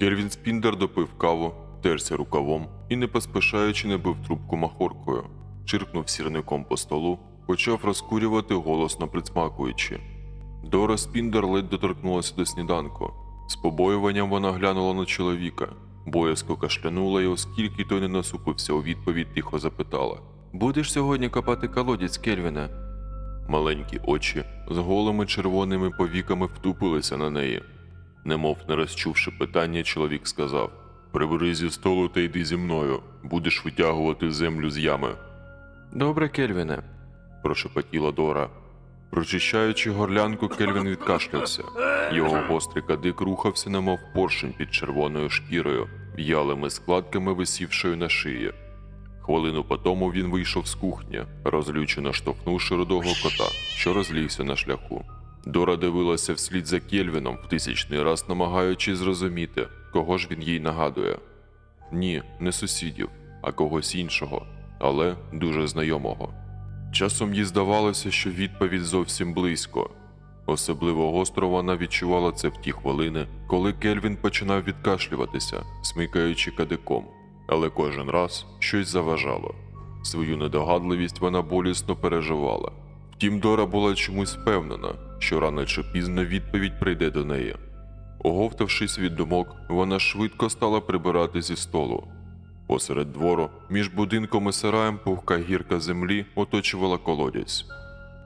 Кельвін Спіндер допив каву, терся рукавом і, не поспішаючи, не бив трубку махоркою. Чиркнув сірником по столу, почав розкурювати, голосно присмакуючи. Дора Спіндер ледь доторкнулася до сніданку. З побоюванням вона глянула на чоловіка, боязко кашлянула і, оскільки той не насупився у відповідь, тихо запитала: Будеш сьогодні копати колодязь, Кельвіне? Маленькі очі з голими червоними повіками втупилися на неї. Немов не розчувши питання, чоловік сказав: Прибери зі столу та йди зі мною, будеш витягувати землю з ями. Добре, Кельвіне, прошепотіла Дора. Прочищаючи горлянку, Кельвін відкашлявся. Його гострий кадик рухався, немов поршень під червоною шкірою, в'ялими складками висівшою на шиї. Хвилину потому він вийшов з кухні, розлючено штовхнувши рудого кота, що розлігся на шляху. Дора дивилася вслід за Кельвіном в тисячний раз, намагаючись зрозуміти, кого ж він їй нагадує. Ні, не сусідів, а когось іншого, але дуже знайомого. Часом їй здавалося, що відповідь зовсім близько. Особливо гостро вона відчувала це в ті хвилини, коли Кельвін починав відкашлюватися, смикаючи кадиком, але кожен раз щось заважало. Свою недогадливість вона болісно переживала. Втім, Дора була чомусь впевнена, що рано чи пізно відповідь прийде до неї. Оговтавшись від думок, вона швидко стала прибирати зі столу. Посеред двору, між будинком і сараєм пухка гірка землі оточувала колодязь.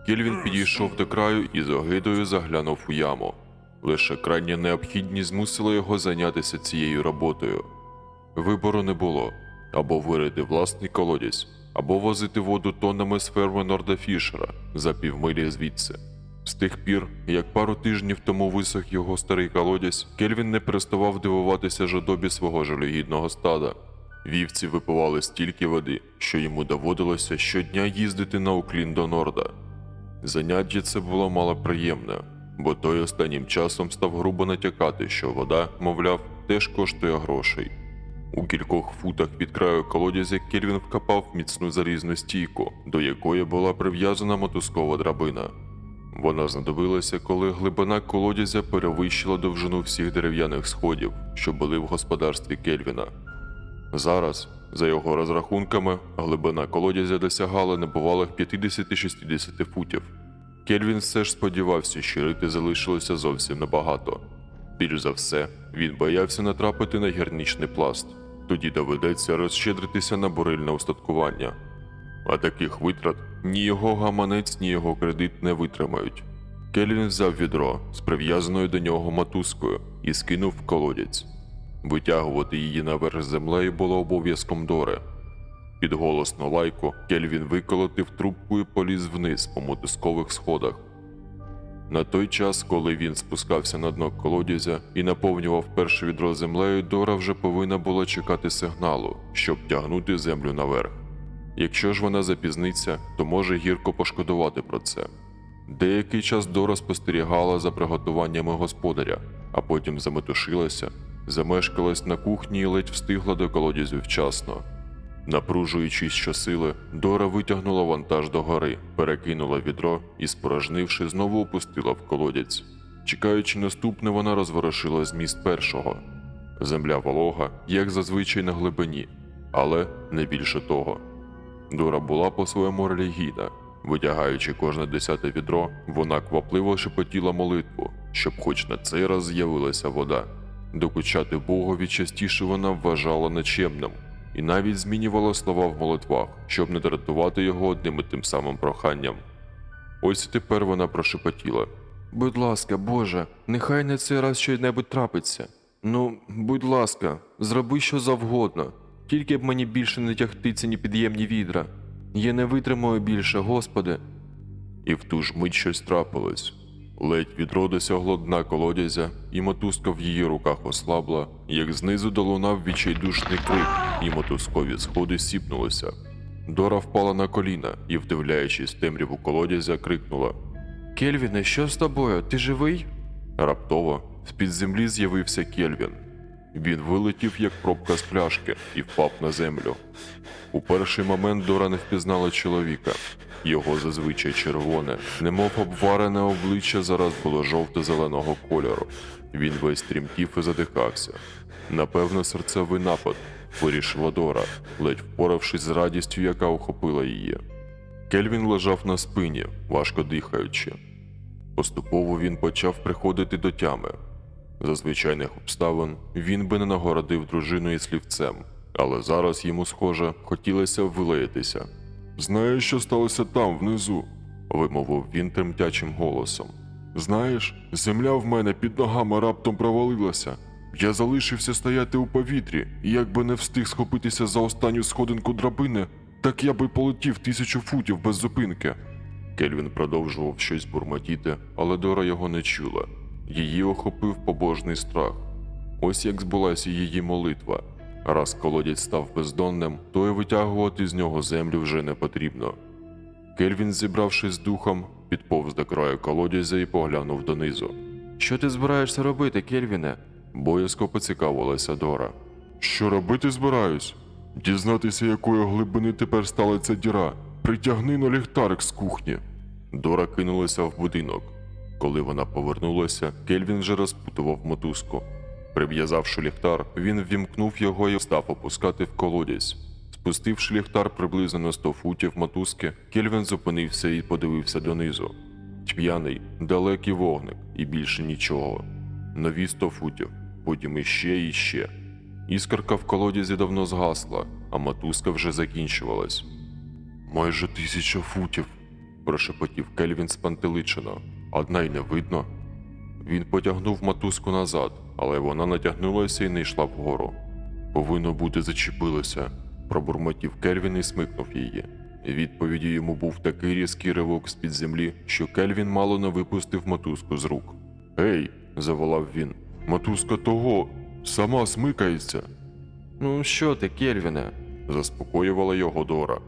Кельвін підійшов до краю і з огидою заглянув у яму. Лише крайня необхідність змусила його зайнятися цією роботою. Вибору не було або вирити власний колодязь, або возити воду тоннами з ферми Норда Фішера за півмилі звідси. З тих пір, як пару тижнів тому висох його старий колодязь, Кельвін не переставав дивуватися жадобі свого жалюгідного стада. Вівці випивали стільки води, що йому доводилося щодня їздити на уклін до Норда. Заняття це було малоприємне, бо той останнім часом став грубо натякати, що вода, мовляв, теж коштує грошей. У кількох футах від краю колодязя Кельвін вкопав міцну залізну стійку, до якої була прив'язана мотузкова драбина. Вона знадобилася, коли глибина колодязя перевищила довжину всіх дерев'яних сходів, що були в господарстві Кельвіна. Зараз, за його розрахунками, глибина колодязя досягала небувалих 50-60 футів. Кельвін все ж сподівався, що рити залишилося зовсім небагато. Більш за все, він боявся натрапити на гірничний пласт. Тоді доведеться розщедритися на бурильне устаткування. А таких витрат ні його гаманець, ні його кредит не витримають. Кельвін взяв відро з прив'язаною до нього мотузкою і скинув в колодязь. Витягувати її наверх землею було обов'язком Дори. Під голосну лайку Кельвін виколотив трубку і поліз вниз по мотузкових сходах. На той час, коли він спускався на дно колодязя і наповнював перше відро землею, Дора вже повинна була чекати сигналу, щоб тягнути землю наверх. Якщо ж вона запізниться, то може гірко пошкодувати про це. Деякий час Дора спостерігала за приготуваннями господаря, а потім заметушилася, замешкалась на кухні і ледь встигла до колодязю вчасно. Напружуючись щосили, Дора витягнула вантаж до гори, перекинула відро і, спорожнивши, знову опустила в колодязь. Чекаючи наступне, вона розворошила зміст першого. Земля волога, як зазвичай на глибині, але не більше того. Дора була по-своєму релігійна. Витягаючи кожне десяте відро, вона квапливо шепотіла молитву, щоб хоч на цей раз з'явилася вода. Докучати Богові частіше вона вважала нечемним і навіть змінювала слова в молитвах, щоб не дратувати його одним і тим самим проханням. Ось і тепер вона прошепотіла. Будь ласка, Боже, нехай на цей раз щось трапиться. Ну, будь ласка, зроби що завгодно, тільки б мені більше не тягти ці непід'ємні відра. Я не витримаю більше, Господи. І в ту ж мить щось трапилось. Ледь відро досягло дна колодязя, і мотузка в її руках ослабла, як знизу долунав відчайдушний крик, і мотузкові сходи сіпнулися. Дора впала на коліна і, вдивляючись темряву колодязя, крикнула: Кельвіне, що з тобою? Ти живий? Раптово з-під землі з'явився Кельвін. Він вилетів, як пробка з пляшки, і впав на землю. У перший момент Дора не впізнала чоловіка. Його зазвичай червоне, немов обварене обличчя зараз було жовто-зеленого кольору. Він весь трімтів і задихався. Напевно, серцевий напад, вирішила Дора, ледь впоравшись з радістю, яка охопила її. Кельвін лежав на спині, важко дихаючи. Поступово він почав приходити до тями. За звичайних обставин він би не нагородив дружину і слівцем, але зараз йому, схоже, хотілося вилаятися. Знаєш, що сталося там, внизу? вимовив він тремтячим голосом. Знаєш, земля в мене під ногами раптом провалилася. Я залишився стояти у повітрі, і якби не встиг схопитися за останню сходинку драбини, так я би полетів тисячу футів без зупинки. Кельвін продовжував щось бурмотіти, але Дора його не чула. Її охопив побожний страх. Ось як збулася її молитва. Раз колодязь став бездонним, то й витягувати з нього землю вже не потрібно. Кельвін, зібравшись з духом, підповз до краю колодязя і поглянув донизу. Що ти збираєшся робити, Кельвіне? боязко поцікавилася Дора. Що робити збираюсь? Дізнатися, якої глибини тепер стала ця діра. Притягни на ліхтарик з кухні. Дора кинулася в будинок. Коли вона повернулася, Кельвін вже розпутував мотузку. Прив'язавши ліхтар, він ввімкнув його і став опускати в колодязь. Спустивши ліхтар приблизно на 100 футів мотузки, Кельвін зупинився і подивився донизу. Тьмяний, далекий вогник і більше нічого. Нові 100 футів, потім іще і ще. Іскорка в колодязі давно згасла, а мотузка вже закінчувалась. Майже тисяча футів, прошепотів Кельвін спантеличено. Одна й не видно. Він потягнув мотузку назад, але вона натягнулася і не йшла вгору. Повинно бути зачепилося, пробурмотів Кельвін і смикнув її. Відповіді йому був такий різкий ривок з-під землі, що Кельвін мало не випустив мотузку з рук. Ей, заволав він, мотузка того сама смикається. Ну що ти, Кельвіне? заспокоювала його Дора.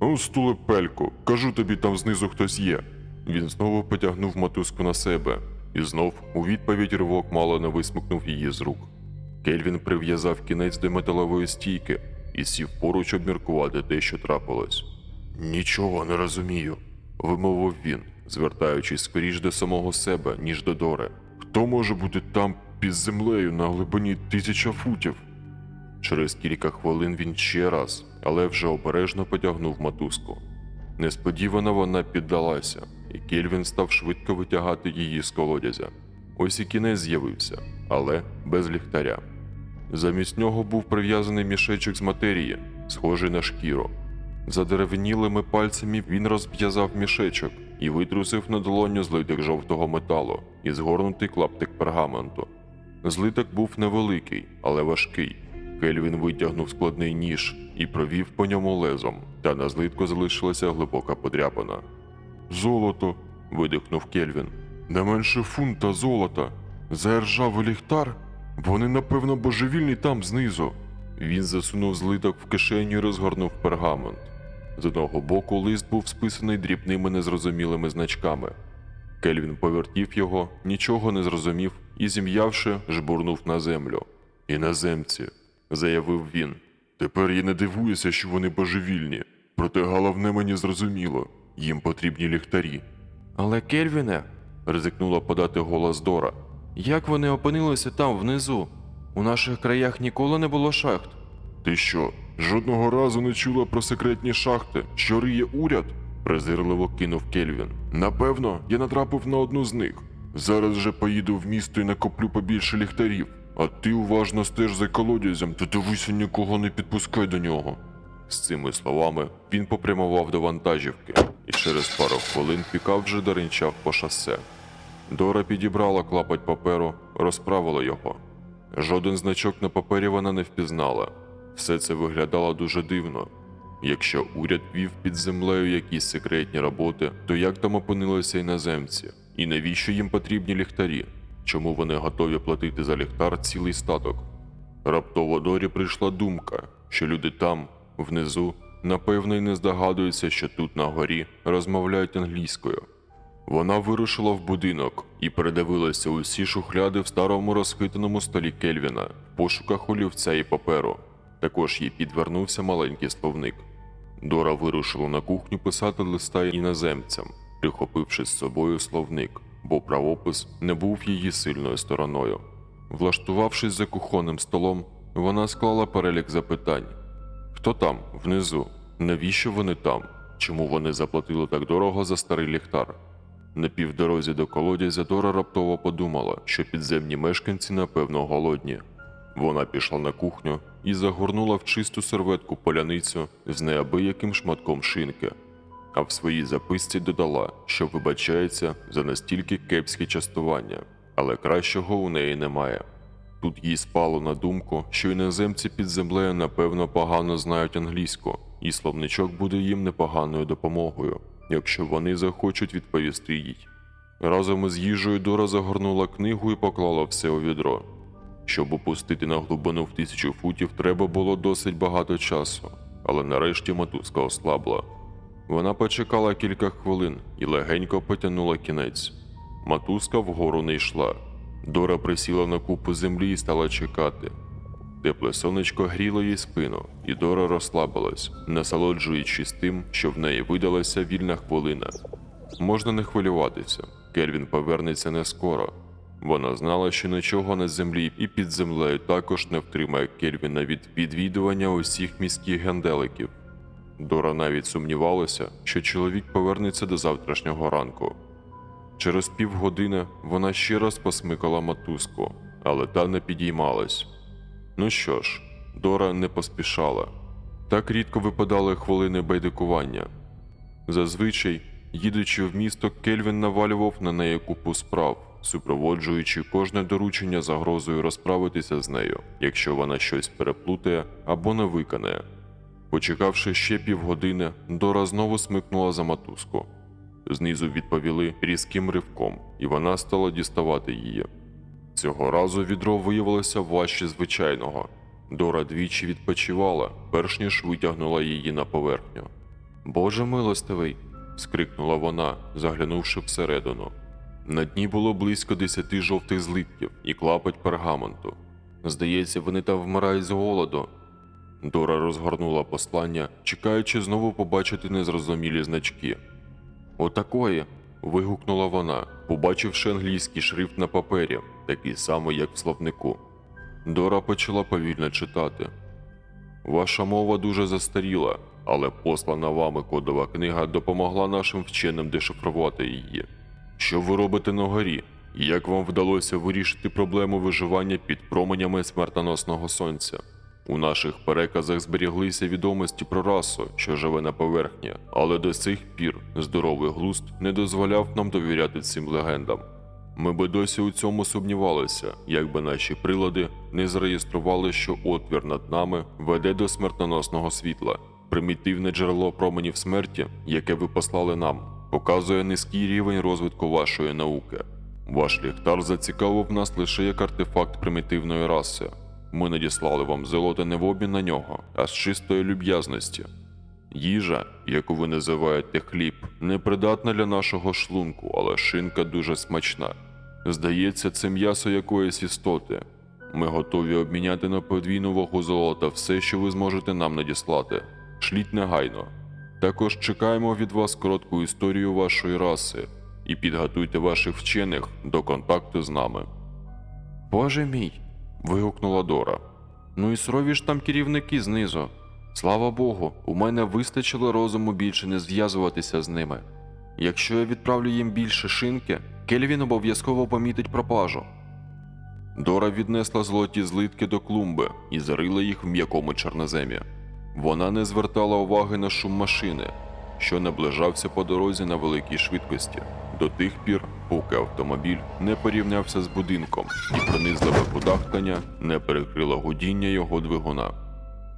Ну, стулепельку, кажу тобі, там знизу хтось є. Він знову потягнув мотузку на себе, і знов у відповідь ривок мало не висмикнув її з рук. Кельвін прив'язав кінець до металевої стійки і сів поруч обміркувати те, що трапилось. Нічого не розумію, вимовив він, звертаючись скоріш до самого себе, ніж до Дори. Хто може бути там під землею на глибині тисяча футів? Через кілька хвилин він ще раз, але вже обережно потягнув мотузку. Несподівано вона піддалася, і Кельвін став швидко витягати її з колодязя. Ось і кінець з'явився, але без ліхтаря. Замість нього був прив'язаний мішечок з матерії, схожий на шкіру. Задеревнілими пальцями він розв'язав мішечок і витрусив на долоню злиток жовтого металу і згорнутий клаптик пергаменту. Злиток був невеликий, але важкий. Кельвін витягнув складний ніж і провів по ньому лезом, та на злитку залишилася глибока подряпина. Золото. видихнув Кельвін. Не менше фунта золота. За ржавий ліхтар. Вони, напевно, божевільні там знизу. Він засунув злиток в кишеню і розгорнув пергамент. З одного боку лист був списаний дрібними незрозумілими значками. Кельвін повертів його, нічого не зрозумів і, зім'явши, жбурнув на землю. Іноземці, заявив він. Тепер я не дивуюся, що вони божевільні. Проте головне мені зрозуміло їм потрібні ліхтарі. Але Кельвіне, ризикнула подати голос Дора. Як вони опинилися там внизу? У наших краях ніколи не було шахт. Ти що, жодного разу не чула про секретні шахти, що риє уряд? презирливо кинув Кельвін. Напевно, я натрапив на одну з них. Зараз же поїду в місто і накоплю побільше ліхтарів, а ти уважно стеж за колодязем та дивися нікого не підпускай до нього. З цими словами він попрямував до вантажівки, і через пару хвилин пікап вже доринчав по шосе. Дора підібрала клапоть паперу, розправила його. Жоден значок на папері вона не впізнала. Все це виглядало дуже дивно. Якщо уряд вів під землею якісь секретні роботи, то як там опинилися іноземці? І навіщо їм потрібні ліхтарі? Чому вони готові платити за ліхтар цілий статок? Раптово Дорі прийшла думка, що люди там, внизу, напевно, й не здогадуються, що тут на горі розмовляють англійською. Вона вирушила в будинок і передивилася усі шухляди в старому розхитаному столі Кельвіна в пошуках олівця і паперу. Також їй підвернувся маленький словник. Дора вирушила на кухню писати листа іноземцям, прихопивши з собою словник, бо правопис не був її сильною стороною. Влаштувавшись за кухонним столом, вона склала перелік запитань: Хто там, внизу? Навіщо вони там? Чому вони заплатили так дорого за старий ліхтар? На півдорозі до колодязя Дора раптово подумала, що підземні мешканці напевно голодні. Вона пішла на кухню і загорнула в чисту серветку поляницю з неабияким шматком шинки, а в своїй записці додала, що вибачається за настільки кепське частування, але кращого у неї немає. Тут їй спало на думку, що іноземці під землею напевно погано знають англійську, і словничок буде їм непоганою допомогою, якщо вони захочуть відповісти їй. Разом із їжею Дора загорнула книгу і поклала все у відро. Щоб опустити на глибину в тисячу футів, треба було досить багато часу, але нарешті мотузка ослабла. Вона почекала кілька хвилин і легенько потягнула кінець. Мотузка вгору не йшла. Дора присіла на купу землі і стала чекати. Тепле сонечко гріло їй спину, і Дора розслабилась, насолоджуючись тим, що в неї видалася вільна хвилина. Можна не хвилюватися, Кельвін повернеться не скоро. Вона знала, що нічого на землі і під землею також не втримає Кельвіна від відвідування усіх міських генделиків. Дора навіть сумнівалася, що чоловік повернеться до завтрашнього ранку. Через півгодини вона ще раз посмикала мотузку, але та не підіймалась. Ну що ж, Дора не поспішала. Так рідко випадали хвилини байдикування. Зазвичай, їдучи в місто, Кельвін навалював на неї купу справ, супроводжуючи кожне доручення загрозою розправитися з нею, якщо вона щось переплутає або не виконає. Почекавши ще півгодини, Дора знову смикнула за мотузку. Знизу відповіли різким ривком, і вона стала діставати її. Цього разу відро виявилося важче звичайного. Дора двічі відпочивала, перш ніж витягнула її на поверхню. Боже милостивий. скрикнула вона, заглянувши всередину. На дні було близько десяти жовтих злитків і клапоть пергаменту. Здається, вони там вмирають з голоду. Дора розгорнула послання, чекаючи знову побачити незрозумілі значки. Отакої. вигукнула вона, побачивши англійський шрифт на папері, такий самий, як в словнику. Дора почала повільно читати. Ваша мова дуже застаріла, але послана вами кодова книга допомогла нашим вченим дешифрувати її. Що ви робите на горі? Як вам вдалося вирішити проблему виживання під променями смертоносного сонця? У наших переказах зберіглися відомості про расу, що живе на поверхні, але до сих пір здоровий глузд не дозволяв нам довіряти цим легендам. Ми би досі у цьому сумнівалися, якби наші прилади не зареєстрували, що отвір над нами веде до смертоносного світла. Примітивне джерело променів смерті, яке ви послали нам, показує низький рівень розвитку вашої науки. Ваш ліхтар зацікавив нас лише як артефакт примітивної раси. Ми надіслали вам золото не в обмін на нього, а з чистої люб'язності. Їжа, яку ви називаєте хліб, непридатна для нашого шлунку, але шинка дуже смачна. Здається, це м'ясо якоїсь істоти. Ми готові обміняти на подвійну вагу золота все, що ви зможете нам надіслати. Шліть негайно. Також чекаємо від вас коротку історію вашої раси і підготуйте ваших вчених до контакту з нами. Боже мій. вигукнула Дора. Ну і сурові ж там керівники знизу. Слава Богу, у мене вистачило розуму більше не зв'язуватися з ними. Якщо я відправлю їм більше шинки, Кельвін обов'язково помітить пропажу. Дора віднесла золоті злитки до клумби і зарила їх в м'якому чорноземі. Вона не звертала уваги на шум машини, що наближався по дорозі на великій швидкості, до тих пір, поки автомобіль не порівнявся з будинком і пронизливе кудахтання не перекрило гудіння його двигуна.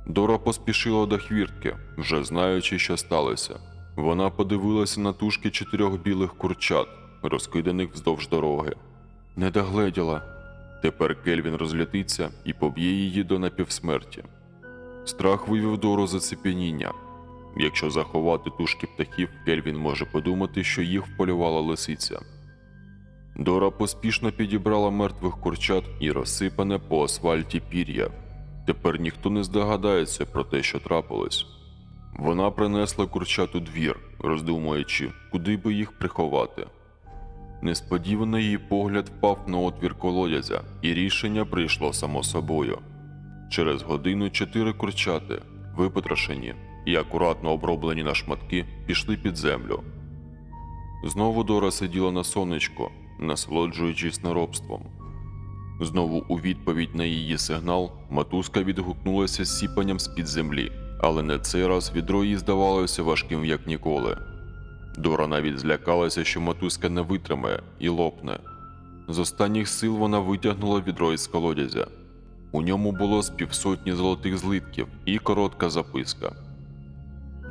Дора поспішила до хвіртки, вже знаючи, що сталося. Вона подивилася на тушки чотирьох білих курчат, розкиданих вздовж дороги. Не догледіла. Тепер Кельвін розлютиться і поб'є її до напівсмерті. Страх вивів Дору з зацепеніння. Якщо заховати тушки птахів, Кельвін може подумати, що їх вполювала лисиця. Дора поспішно підібрала мертвих курчат і розсипане по асфальті пір'я. Тепер ніхто не здогадається про те, що трапилось. Вона принесла курчат у двір, роздумуючи, куди би їх приховати. Несподівано її погляд впав на отвір колодязя, і рішення прийшло само собою. Через годину чотири курчати, випотрошені і акуратно оброблені на шматки, пішли під землю. Знову Дора сиділа на сонечку, насолоджуючись неробством. Знову у відповідь на її сигнал матузка відгукнулася з сіпанням з-під землі, але на цей раз відро їй здавалося важким як ніколи. Дора навіть злякалася, що матузка не витримає і лопне. З останніх сил вона витягнула відро із колодязя. У ньому було з півсотні золотих злитків і коротка записка.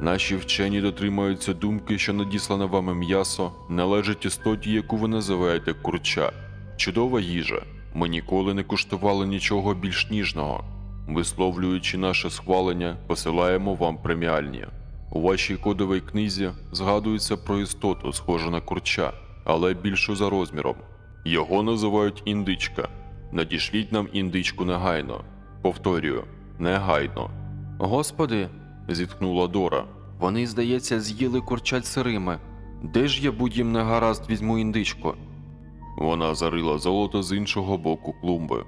Наші вчені дотримуються думки, що надіслане вами м'ясо належить істоті, яку ви називаєте курча. Чудова їжа. Ми ніколи не куштували нічого більш ніжного. Висловлюючи наше схвалення, посилаємо вам преміальні. У вашій кодовій книзі згадується про істоту, схожу на курча, але більшу за розміром. Його називають індичка. Надішліть нам індичку негайно. Повторюю, негайно. Господи, зітхнула Дора. вони, здається, з'їли курчать сирими. Де ж я будь їм негаразд візьму індичку? Вона зарила золото з іншого боку клумби.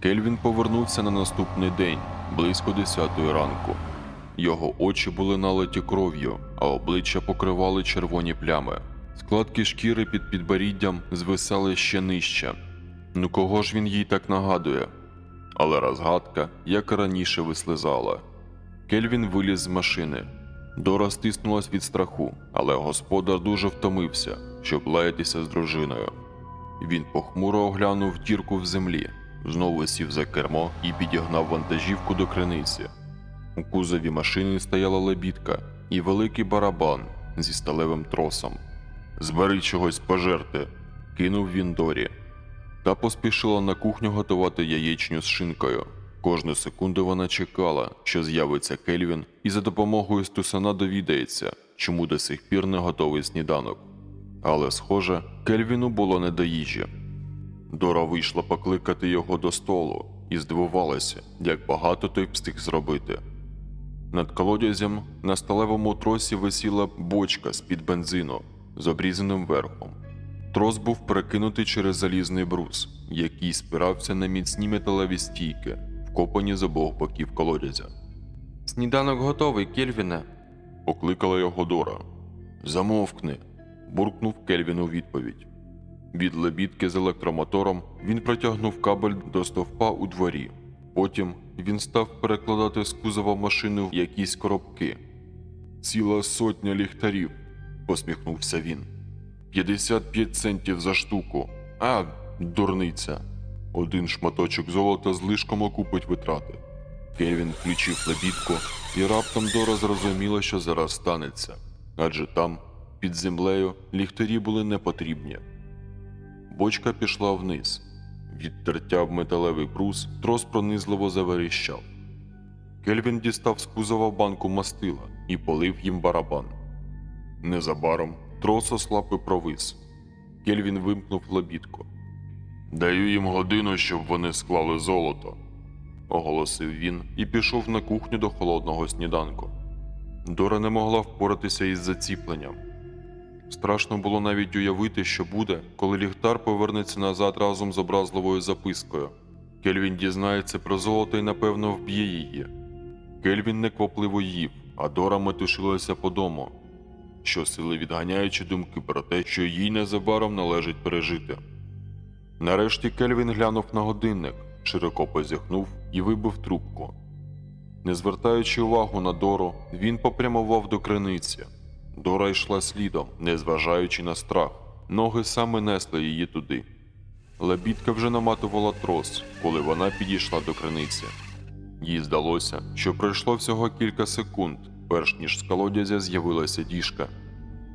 Кельвін повернувся на наступний день, близько десятої ранку. Його очі були налиті кров'ю, а обличчя покривали червоні плями. Складки шкіри під підборіддям звисали ще нижче. Ну кого ж він їй так нагадує? Але розгадка, як і раніше, вислизала. Кельвін виліз з машини. Дора стиснулась від страху, але господар дуже втомився, щоб лаятися з дружиною. Він похмуро оглянув дірку в землі, знову сів за кермо і підігнав вантажівку до криниці. У кузові машини стояла лебідка і великий барабан зі сталевим тросом. Збери чогось пожерти, кинув він Дорі. Та поспішила на кухню готувати яєчню з шинкою. Кожну секунду вона чекала, що з'явиться Кельвін, і за допомогою стусана довідається, чому до сих пір не готовий сніданок. Але, схоже, Кельвіну було не до їжі. Дора вийшла покликати його до столу і здивувалася, як багато той встиг зробити. Над колодязем на сталевому тросі висіла бочка з-під бензину з обрізаним верхом. Трос був перекинутий через залізний брус, який спирався на міцні металеві стійки, вкопані з обох боків колодязя. Сніданок готовий, Кельвіне. Покликала його Дора. Замовкни. буркнув Кельвін у відповідь. Від лебідки з електромотором він протягнув кабель до стовпа у дворі. Потім він став перекладати з кузова машини в якісь коробки. Ціла сотня ліхтарів, посміхнувся він. 55 центів за штуку. А, дурниця. Один шматочок золота злишком окупить витрати. Кельвін включив лебідку, і раптом Дора зрозуміла, що зараз станеться. Адже там, під землею, ліхтарі були не потрібні. Бочка пішла вниз. Від тертя в металевий брус трос пронизливо заверіщав. Кельвін дістав з кузова банку мастила і полив їм барабан. Незабаром трос ослаб і провис. Кельвін вимкнув лебідку. Даю їм годину, щоб вони склали золото, оголосив він і пішов на кухню до холодного сніданку. Дора не могла впоратися із заціпленням. Страшно було навіть уявити, що буде, коли ліхтар повернеться назад разом з образливою запискою. Кельвін дізнається про золото і напевно вб'є її. Кельвін неквапливо їв, а Дора метушилася по дому, щосили відганяючи думки про те, що їй незабаром належить пережити. Нарешті Кельвін глянув на годинник, широко позіхнув і вибив трубку. Не звертаючи увагу на Дору, він попрямував до криниці. Дора йшла слідом, незважаючи на страх. Ноги саме несли її туди. Лебідка вже наматувала трос, коли вона підійшла до криниці. Їй здалося, що пройшло всього кілька секунд, перш ніж з колодязя з'явилася діжка.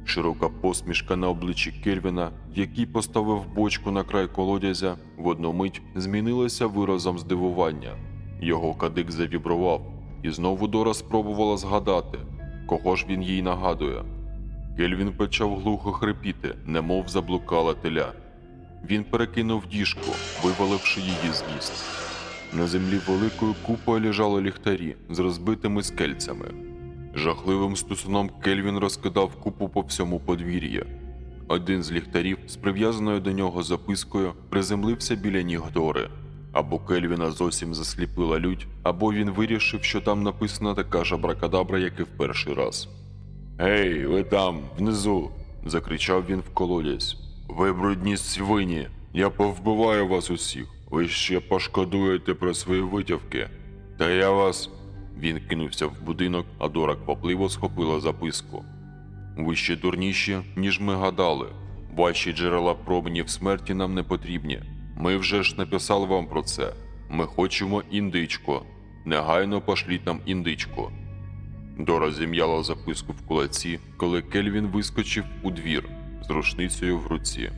Широка посмішка на обличчі Кельвіна, який поставив бочку на край колодязя, в одну мить змінилася виразом здивування. Його кадик завібрував, і знову Дора спробувала згадати, Кого ж він їй нагадує? Кельвін почав глухо хрипіти, немов заблукала теля. Він перекинув діжку, виваливши її з міст. На землі великою купою лежали ліхтарі з розбитими скельцями. Жахливим стусуном Кельвін розкидав купу по всьому подвір'я. Один з ліхтарів з прив'язаною до нього запискою приземлився біля ніг Дори. Або Кельвіна зовсім засліпила лють, або він вирішив, що там написана така ж абракадабра, як і в перший раз. Гей, ви там, внизу. закричав він в колодязь. Ви брудні свині. Я повбиваю вас усіх. Ви ще пошкодуєте про свої витівки. Та я вас. Він кинувся в будинок, а Дора квапливо схопила записку. Ви ще дурніші, ніж ми гадали. Ваші джерела променів смерті нам не потрібні. Ми вже ж написали вам про це. Ми хочемо індичко. Негайно пошліть нам індичко. Дора зім'яла записку в кулаці, коли Кельвін вискочив у двір з рушницею в руці.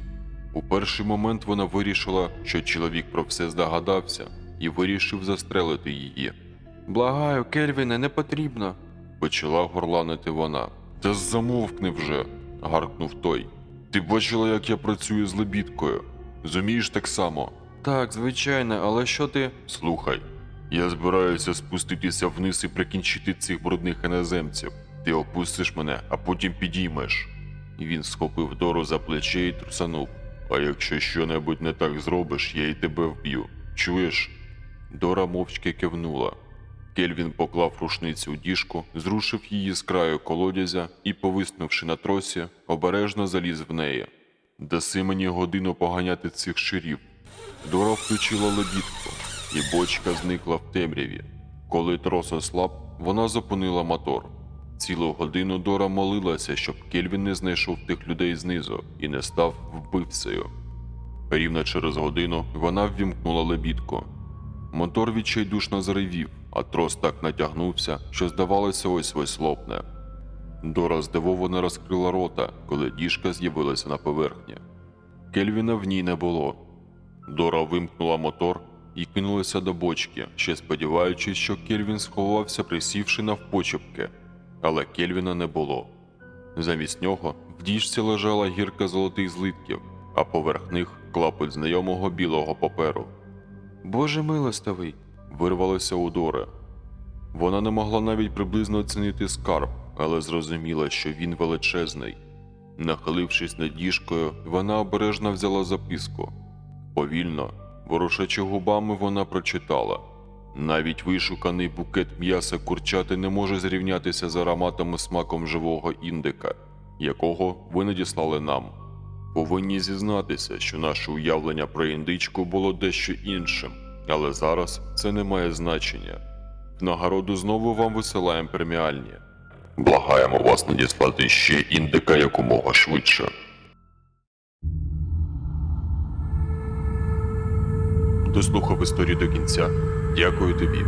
У перший момент вона вирішила, що чоловік про все здогадався і вирішив застрелити її. Благаю, Кельвіне, не потрібно. Почала горланити вона. Та замовкни вже, гаркнув той. Ти бачила, як я працюю з лебідкою. Зумієш так само. Так, звичайно, але що ти. Слухай, я збираюся спуститися вниз і прикінчити цих брудних іноземців. Ти опустиш мене, а потім підіймеш. І він схопив Дору за плече і трусанув. А якщо що-небудь не так зробиш, я й тебе вб'ю. Чуєш? Дора мовчки кивнула. Кельвін поклав рушницю у діжку, зрушив її з краю колодязя і, повиснувши на тросі, обережно заліз в неї. Даси мені годину поганяти цих ширів. Дора включила лебідку, і бочка зникла в темряві. Коли трос ослаб, вона зупинила мотор. Цілу годину Дора молилася, щоб Кельвін не знайшов тих людей знизу і не став вбивцею. Рівно через годину вона ввімкнула лебідку. Мотор відчайдушно заревів, а трос так натягнувся, що здавалося ось ось лопне. Дора здивовано розкрила рота, коли діжка з'явилася на поверхні. Кельвіна в ній не було. Дора вимкнула мотор і кинулася до бочки, ще сподіваючись, що Кельвін сховався, присівши навпочепки, але Кельвіна не було. Замість нього в діжці лежала гірка золотих злитків, а поверх них клапоть знайомого білого паперу. Боже милостивий. Вирвалося у Дори. Вона не могла навіть приблизно оцінити скарб, але зрозуміла, що він величезний. Нахилившись над діжкою, вона обережно взяла записку. Повільно, ворушачи губами, вона прочитала. Навіть вишуканий букет м'яса курчати не може зрівнятися з ароматом і смаком живого індика, якого ви надіслали нам. Повинні зізнатися, що наше уявлення про індичку було дещо іншим, але зараз це не має значення. В нагороду знову вам висилаємо преміальні. Благаємо вас надіслати ще індика якомога швидше. Дослухав історію до кінця. Дякую тобі.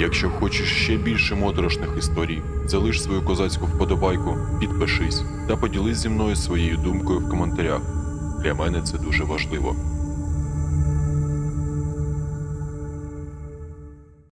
Якщо хочеш ще більше моторошних історій, залиш свою козацьку вподобайку, підпишись та поділись зі мною своєю думкою в коментарях. Для мене це дуже важливо.